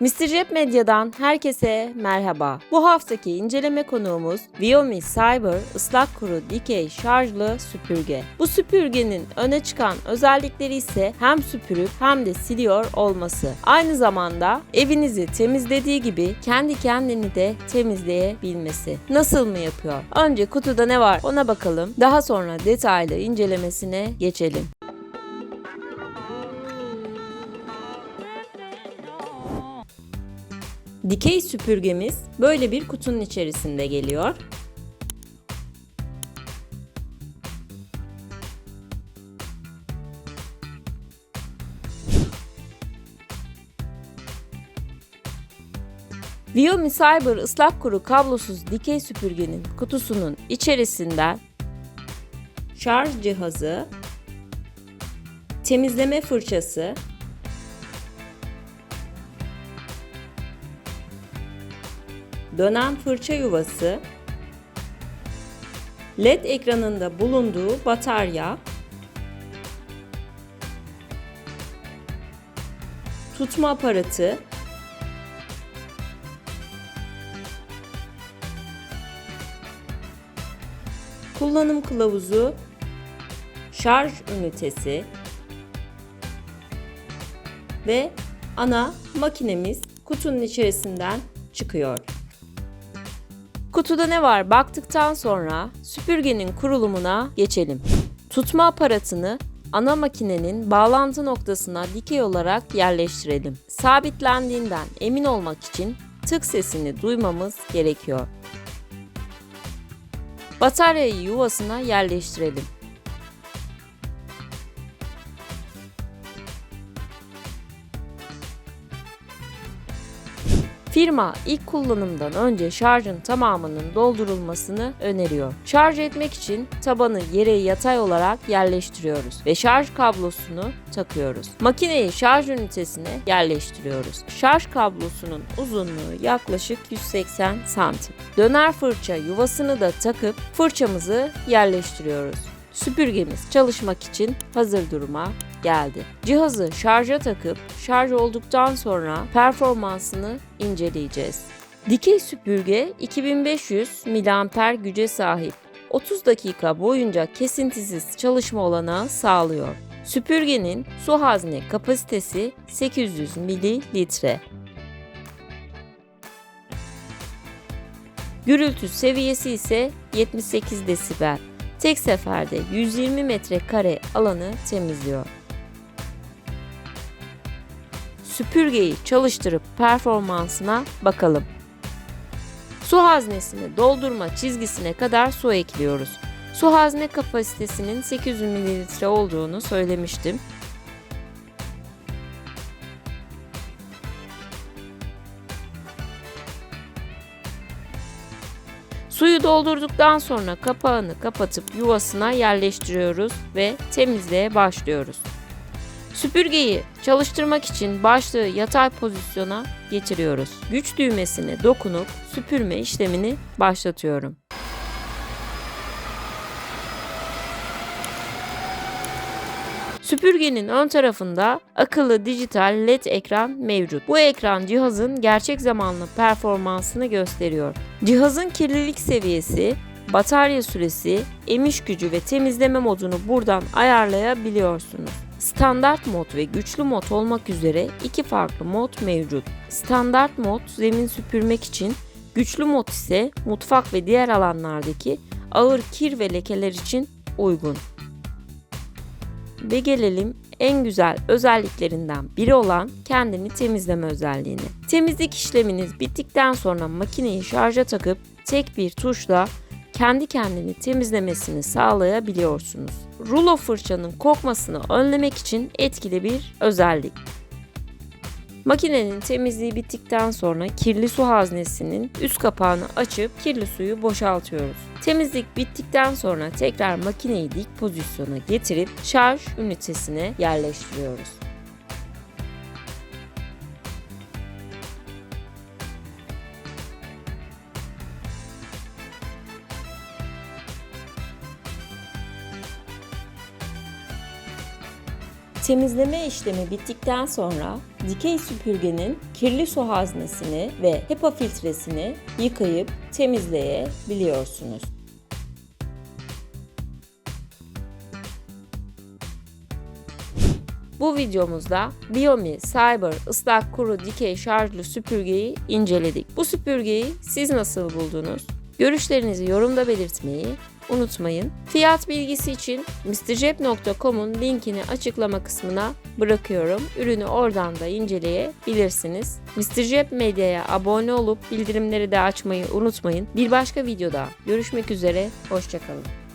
Mr. Rap Medya'dan herkese merhaba. Bu haftaki inceleme konuğumuz Viomi Cyber ıslak kuru dikey şarjlı süpürge. Bu süpürgenin öne çıkan özellikleri ise hem süpürüp hem de siliyor olması. Aynı zamanda evinizi temizlediği gibi kendi kendini de temizleyebilmesi. Nasıl mı yapıyor? Önce kutuda ne var ona bakalım. Daha sonra detaylı incelemesine geçelim. Dikey süpürgemiz böyle bir kutunun içerisinde geliyor. Viomi Cyber ıslak kuru kablosuz dikey süpürgenin kutusunun içerisinden şarj cihazı, temizleme fırçası, dönen fırça yuvası, LED ekranında bulunduğu batarya, tutma aparatı, kullanım kılavuzu, şarj ünitesi ve ana makinemiz kutunun içerisinden çıkıyor. Kutuda ne var baktıktan sonra süpürgenin kurulumuna geçelim. Tutma aparatını ana makinenin bağlantı noktasına dikey olarak yerleştirelim. Sabitlendiğinden emin olmak için tık sesini duymamız gerekiyor. Bataryayı yuvasına yerleştirelim. Firma ilk kullanımdan önce şarjın tamamının doldurulmasını öneriyor. Şarj etmek için tabanı yere yatay olarak yerleştiriyoruz ve şarj kablosunu takıyoruz. Makineyi şarj ünitesine yerleştiriyoruz. Şarj kablosunun uzunluğu yaklaşık 180 santim. Döner fırça yuvasını da takıp fırçamızı yerleştiriyoruz. Süpürgemiz çalışmak için hazır duruma geldi. Cihazı şarja takıp şarj olduktan sonra performansını inceleyeceğiz. Dikey süpürge 2500 mAh güce sahip. 30 dakika boyunca kesintisiz çalışma olanağı sağlıyor. Süpürgenin su hazne kapasitesi 800 mililitre. Gürültü seviyesi ise 78 desibel. Tek seferde 120 metrekare alanı temizliyor. Süpürgeyi çalıştırıp performansına bakalım. Su haznesini doldurma çizgisine kadar su ekliyoruz. Su hazne kapasitesinin 800 ml olduğunu söylemiştim. Suyu doldurduktan sonra kapağını kapatıp yuvasına yerleştiriyoruz ve temizliğe başlıyoruz. Süpürgeyi çalıştırmak için başlığı yatay pozisyona getiriyoruz. Güç düğmesine dokunup süpürme işlemini başlatıyorum. Süpürgenin ön tarafında akıllı dijital LED ekran mevcut. Bu ekran cihazın gerçek zamanlı performansını gösteriyor. Cihazın kirlilik seviyesi, batarya süresi, emiş gücü ve temizleme modunu buradan ayarlayabiliyorsunuz. Standart mod ve güçlü mod olmak üzere iki farklı mod mevcut. Standart mod zemin süpürmek için, güçlü mod ise mutfak ve diğer alanlardaki ağır kir ve lekeler için uygun. Ve gelelim en güzel özelliklerinden biri olan kendini temizleme özelliğine. Temizlik işleminiz bittikten sonra makineyi şarja takıp tek bir tuşla kendi kendini temizlemesini sağlayabiliyorsunuz. Rulo fırçanın kokmasını önlemek için etkili bir özellik. Makinenin temizliği bittikten sonra kirli su haznesinin üst kapağını açıp kirli suyu boşaltıyoruz. Temizlik bittikten sonra tekrar makineyi dik pozisyona getirip şarj ünitesine yerleştiriyoruz. Temizleme işlemi bittikten sonra dikey süpürgenin kirli su haznesini ve HEPA filtresini yıkayıp temizleyebiliyorsunuz. Bu videomuzda Biomi Cyber ıslak kuru dikey şarjlı süpürgeyi inceledik. Bu süpürgeyi siz nasıl buldunuz? Görüşlerinizi yorumda belirtmeyi unutmayın. Fiyat bilgisi için mrcep.com'un linkini açıklama kısmına bırakıyorum. Ürünü oradan da inceleyebilirsiniz. Mr. Medya'ya abone olup bildirimleri de açmayı unutmayın. Bir başka videoda görüşmek üzere, hoşçakalın.